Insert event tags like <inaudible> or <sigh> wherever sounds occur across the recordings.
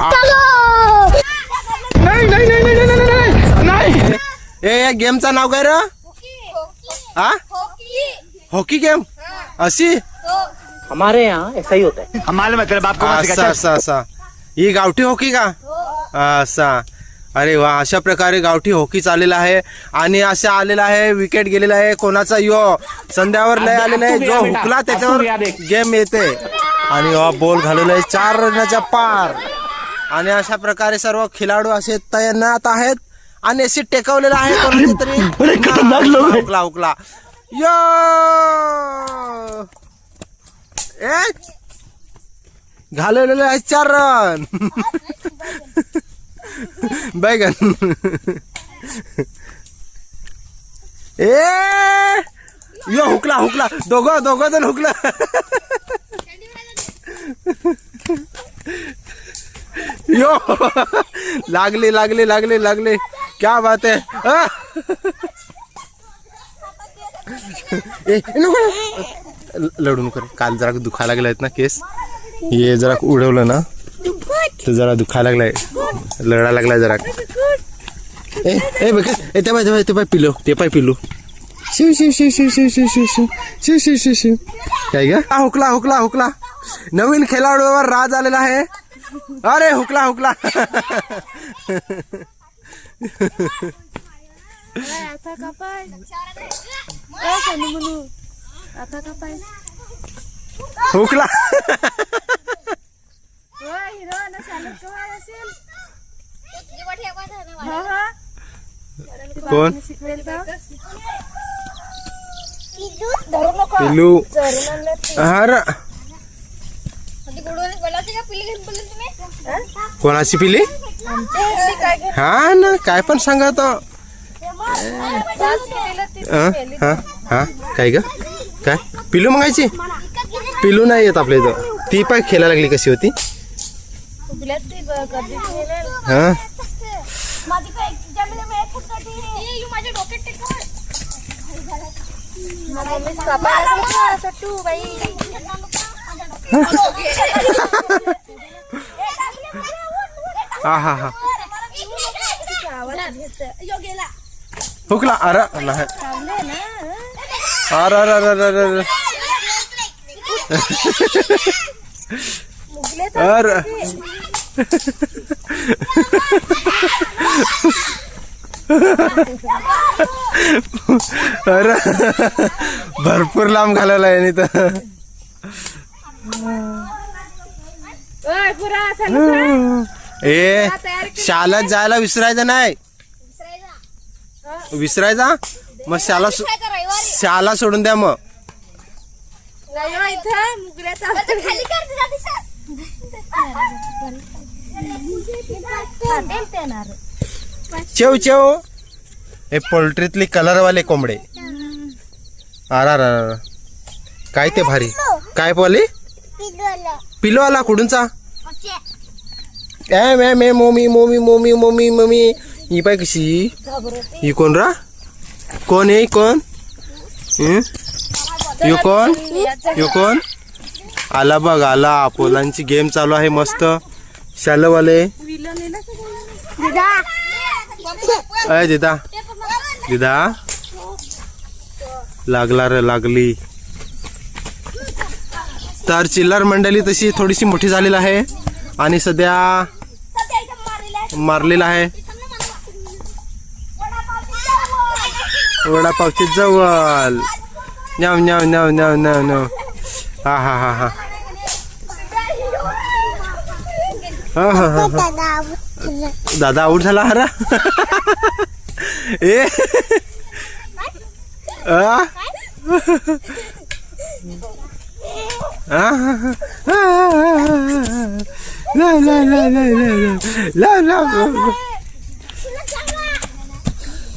नाही नाही नाही नाही नाही, नाही नाही नाही ए या गेमचं नाव काय र हा हॉकी गेम अशी हमारे यहाँ ऐसा ही होता है हमारे मतलब मत असा असा असा ही गावठी हॉकी का असा अरे वा अशा प्रकारे गावठी हॉकी चाललेला आहे आणि अशा आलेला आहे विकेट गेलेला आहे कोणाचा यो संध्यावर लय आलेला आहे जो हुकला त्याच्यावर गेम येते आणि वा बॉल घालवला आहे चार रनाच्या पार आणि अशा प्रकारे सर्व खेळाडू असे तैनात आहेत. आणि असे टेकवलेला आहे कोणाचे तरी हुकला हुकला यो! एक घालवलेले आहे चार रन <laughs> बैगन ए! यो हुकला हुकला. दोघं दोघं जण हुकला. यो! लागले लागले लागले लागले. क्या बात है? लढू नको काल जरा दुखा लागला आहेत ना केस. हे जरा उडवलं ना. तर जरा दुखा लागलाय. लढा लागलाय जरा. ए ए बघ. ए ते पाय ते पाय ते पाय पिलो ते पाय पिलो शिव शिव शिव शिव शिव शिव शिव शिव. शिव शिव शिव शिव. काय ग? हा, हुकला हुकला हुकला. नवीन खेळाडूवर राज आलेला आहे. Oleh ukelah-ukelah, ukelah dulu. कोणाची पिली हा? ना काय पण सांगा तो हा हा हा काय ग? काय? पिलू मंगायची? पिलू नाही येत आपल्या इथं. ती पण खेळायला लागली कशी होती? हा? हा हा हा हुकला अरे नाही अरे अरे अरे अरे अरे अरे. अरे. भरपूर लांब घालायला आहे तर. ए शाळेत जायला विसरायचं नाही. विसरायचा? मग शाला शाला सोडून द्या मग. नाही इथं मुगल्या चालू चेव चेव. हे पोल्ट्रीतले कलरवाले कोंबडे. अरा रा रा. काय ते भारी? काय बोले पिलो आला कुठूनचा? ए मे मे मोमी मोमी मोमी मोमी मोमी. ही पाय कशी? ही कोण रा? कोण आहे? कोण? यो कोण? यो कोण? आला बघ आला. पोलांची गेम चालू आहे मस्त. शालवाले. अय दिदा. दिदा. लागला रे लागली. तर चिल्लर मंडळी तशी थोडीशी मोठी झालेली आहे आणि सध्या मारलेला आहे. वडापावची जवळ. न्याव न्याव न्याव न्याव न्याव न्याव. हा हा हा हा. दादा आऊट झाला हरा. <laughs> ए.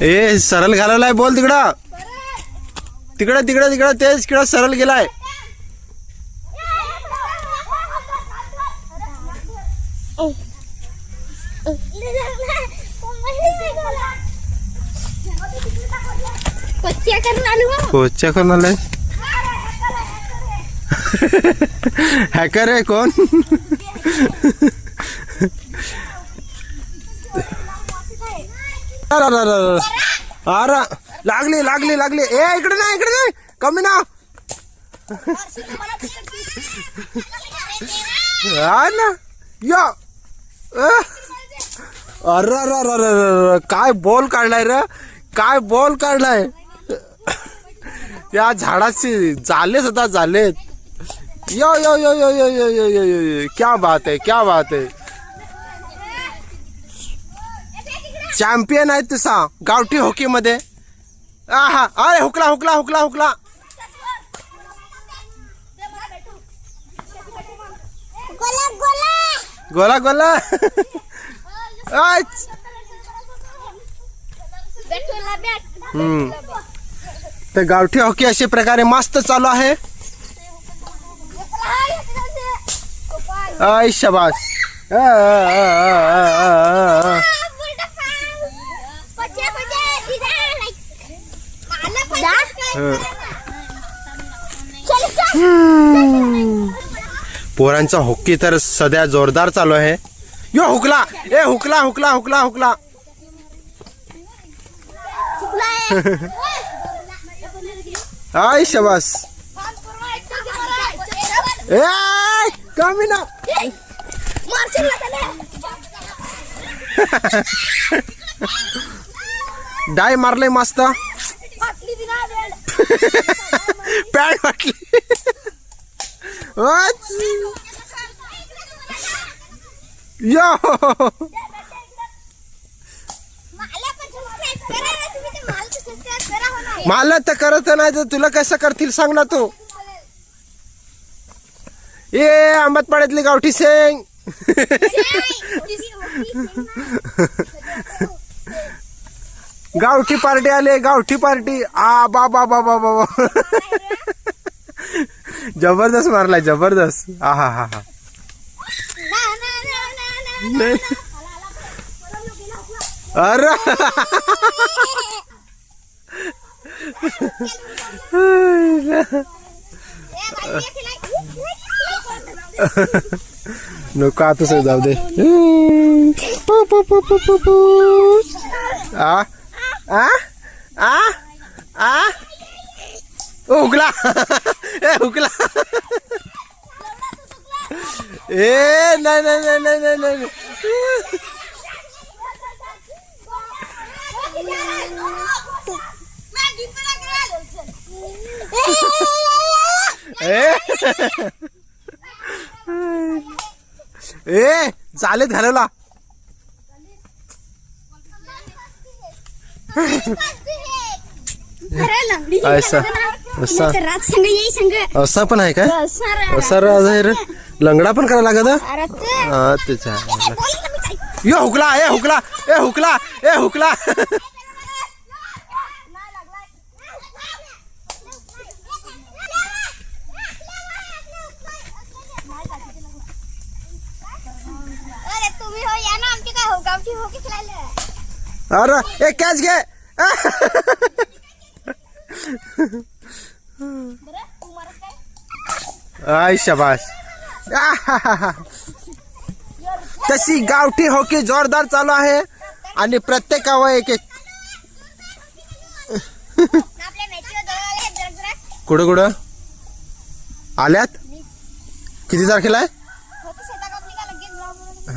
ए सरळ घालवलाय बोल तिकडं. तिकडं तिकडं तिकडं तेच तिकडं सरळ गेलाय. कच्च्या करून आलाय? हॅकर आहे कोण अरे लागली लागली लागली ए इकडे नाही इकडे नाही कमी ना या र काय बॉल काढलाय र काय बॉल काढलाय या झाडाची झालेच आता झालेत यो यो यो यो यो यो यो यो यो यो। क्या बात है क्या बात है। चॅम्पियन आहे तुसा गावठी हॉकी मध्ये आहा अरे हुकला हुकला हुकला हुकला। गोला गोला. हम्म. तर गावठी हॉकी अशा प्रकारे मस्त चालू आहे. आय शबास. पोरांचा हॉकी तर सध्या जोरदार चालू आहे. यो हुकला. ए हुकला हुकला हुकला हुकला. आय शबास. ए कमी ना डाय मारले मस्त पॅड वाटली. यो मला तर करत नाही तर तुला कसं करतील? सांग ना तू. ए आंबटपाड्यातली गावठी सेंग गावठी पार्टी आले गावठी पार्टी. आ बा बा बा बा बा बा. जबरदस्त मारलाय जबरदस्त. आ हा हा हा. अरे. <laughs> <laughs> नको आता सगळं जाऊ दे पु, पु, पु, पु, पु, पु. आ आ आ आ ओ हुकला ए हुकला ए नाही नाही नाही नाही नाही नाही ए ए चालेत घालवला. असा रात संग येई संग. असा पण आहे काय? सारा असा राज आहे रे. लंगडा पण करायला लागत? हा? त्याच्या यो हुकला ए हुकला ए हुकला ए हुकला. अरे एक कैच के आई शाबाश। तसी गावठी हॉकी जोरदार चालू है प्रत्येक एक एक कुड़ कुड़ आलत कि तारखेला आहे?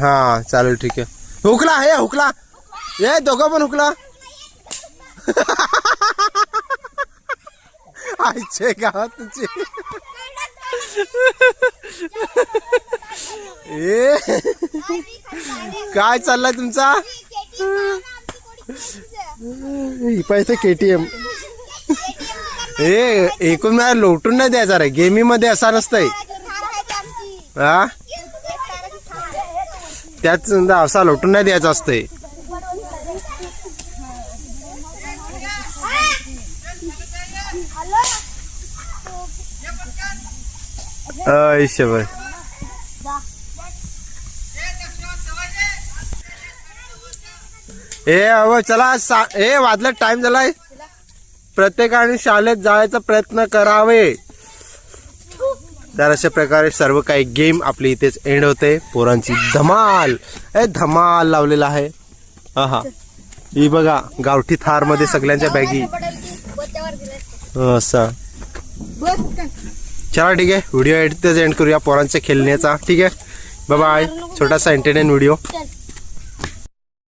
हा ठीक है हुकला हे हुकला. ए दोघं पण हुकला. आईचे गावात तुझे. ए. काय चाललाय तुमचा? ही पाहिजे केटीएम ए एकूण मला लोटून नाही द्यायचा रे. गेमी मध्ये असा नसतंय. हा? त्याच समजा असा लोटून नाही द्यायचा असतंय. अय ए अव चला सा ए वाजला टाइम झालाय. प्रत्येकाने शाळेत जायचा प्रयत्न करावे. तर अशा प्रकारे सर्व काही गेम आपली इथेच एंड होते. पोरांची धमाल. ए धमाल लावलेला आहे. हा ही बघा गावठी थारमध्ये सगळ्यांच्या बॅगी. असं. चला ठीक आहे. व्हिडिओ इथेच एंड करूया पोरांच्या खेळण्याचा. ठीक आहे. बाय छोटासा एंटरटेन व्हिडिओ